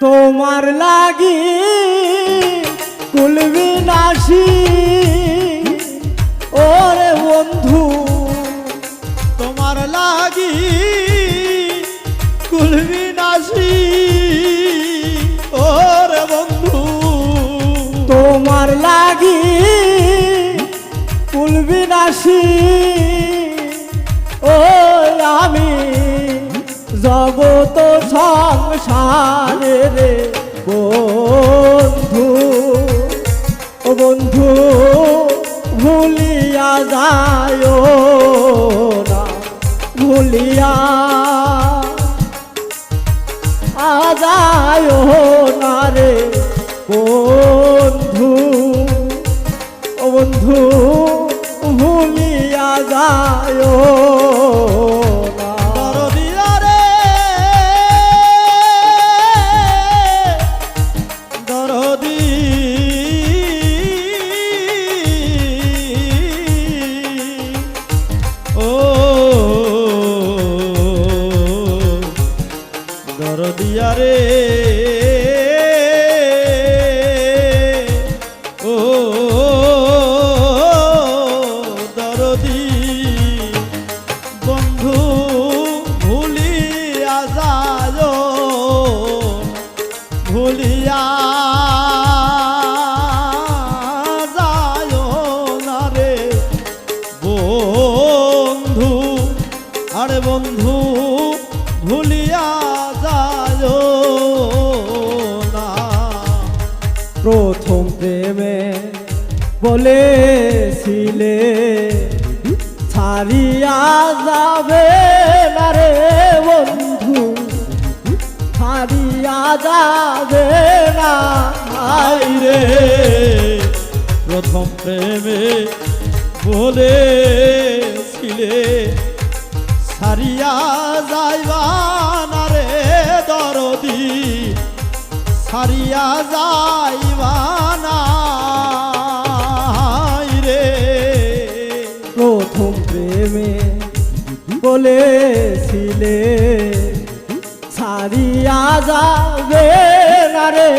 তোমার লাগি কুলবি নাসি ওরে বন্ধু, তোমার লাগি কুলবি নাসি ওরে বন্ধু, তোমার লাগি কুলবি নাসি ও আমি জগত সংসারে রে বন্ধু। ও বন্ধু, ভুলিয়া যায় না, ভুলিয়া আজায় না রে বন্ধু। ও বন্ধু, ভুলিয়া যায় রে। প্রেমে বলেছিলে, ছাড়িয়া যাবে না রে বন্ধু, ছাড়িয়া যাবে না রে। প্রথম প্রেমে বলেছিলে সারিয়া যাইবা রে দরদি সারিয়া যাইবা বলেছিলে ছাড়িয়া যাবে না রে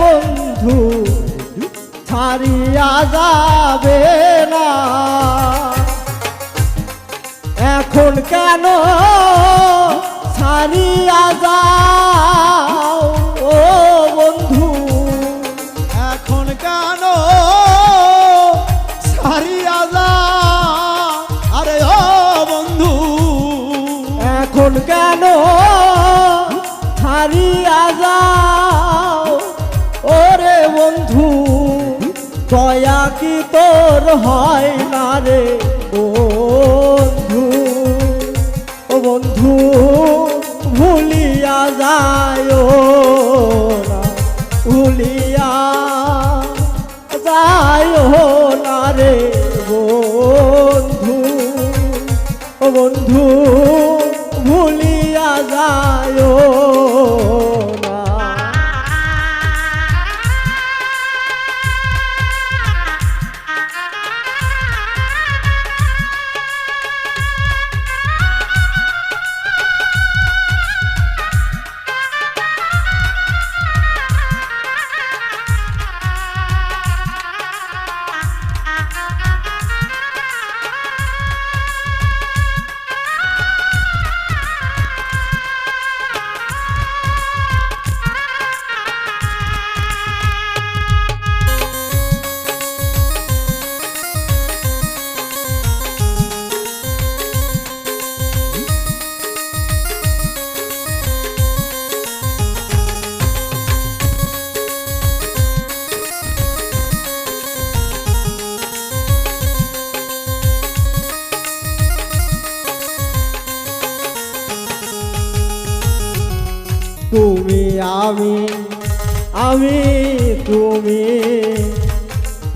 বন্ধু ছাড়িয়া যাবে না। এখন কেন ছাড়িয়া যাও? দয়া কি তোর হয় না রে বন্ধু? ও বন্ধু ভুলিয়া যায় না ভুলিয়া যায় না রে বন্ধু। ও বন্ধু ভুলিয়া যায় আমি আমি তুমি।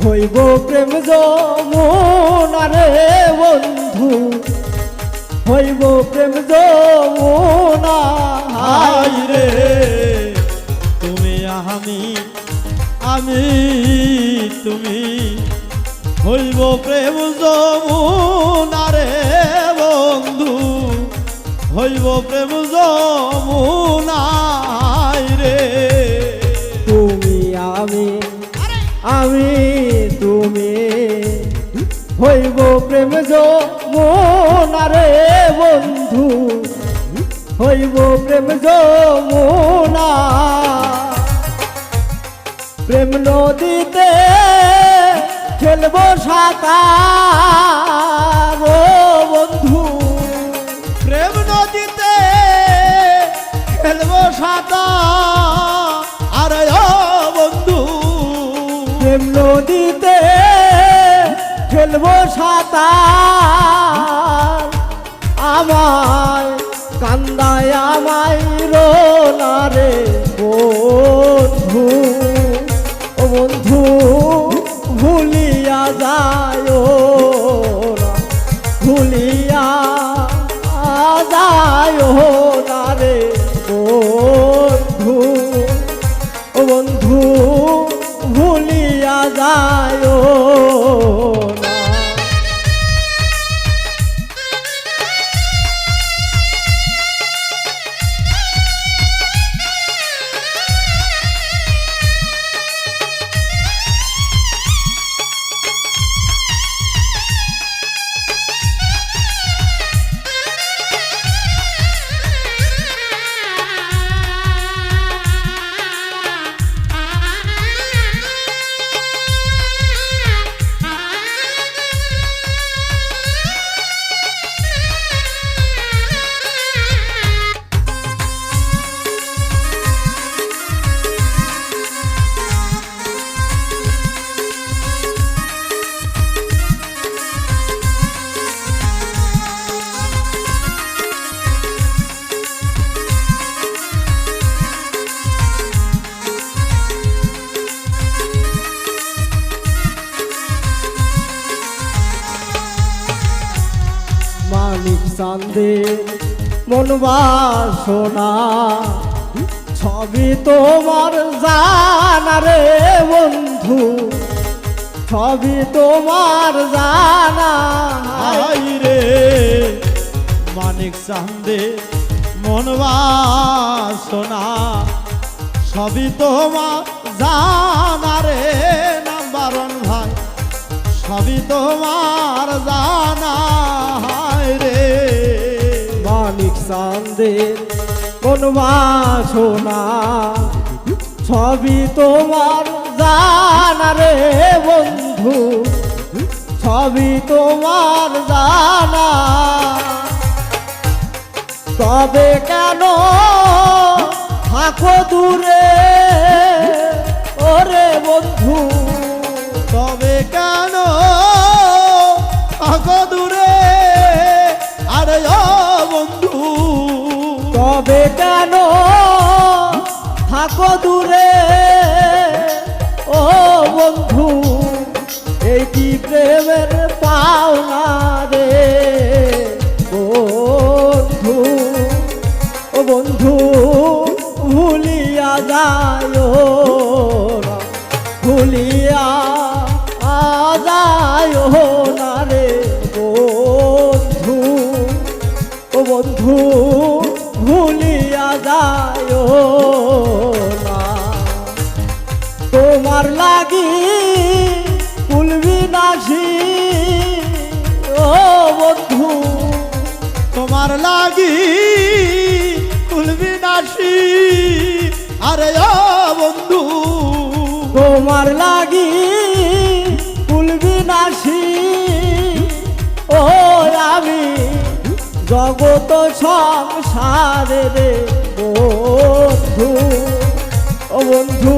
হইব প্রেম যমুনা রে বন্ধু। হইব প্রেম যমুনা রে। তুমি আমি আমি তুমি। হইব প্রেম যমুনা হইব প্রেম যমুনাই রে। তুমি আমি আমি তুমি, হইব প্রেম যমুনারে বন্ধু, হইব প্রেম যমুনা। প্রেম নদীতে খেলব সাঁতার প্রেম নদীতে খেলব সাঁতার। আমায় কান্দায় আমায় রোনারে বন্ধু। মানিক চান্দে, মন ছবি তোমার জানা রে বন্ধু, ছবি তোমার জানা রে। মানিক চান্দে, মন বাসনা সবই তোমার জানা রে নাম্বারন ভাই। সবই তোমার জানা চান্দে মন বাসনা। ছবি তোমার জানা রে বন্ধু। ছবি তোমার জানা। তবে কেন থাকো দূরে? ওরে বন্ধু। প্রেমের পাওনা রে বন্ধু, ও বন্ধু, ভুলিয়া যায় ভুলিয়া যায় না রে বন্ধু। ও বন্ধু, ভুলিয়া যায় লাগি কুলবি নাসি আরে ও বন্ধু, তোমার লাগি কুলবি নাসি ও আমি জগত সংসারে রে বন্ধু। ও বন্ধু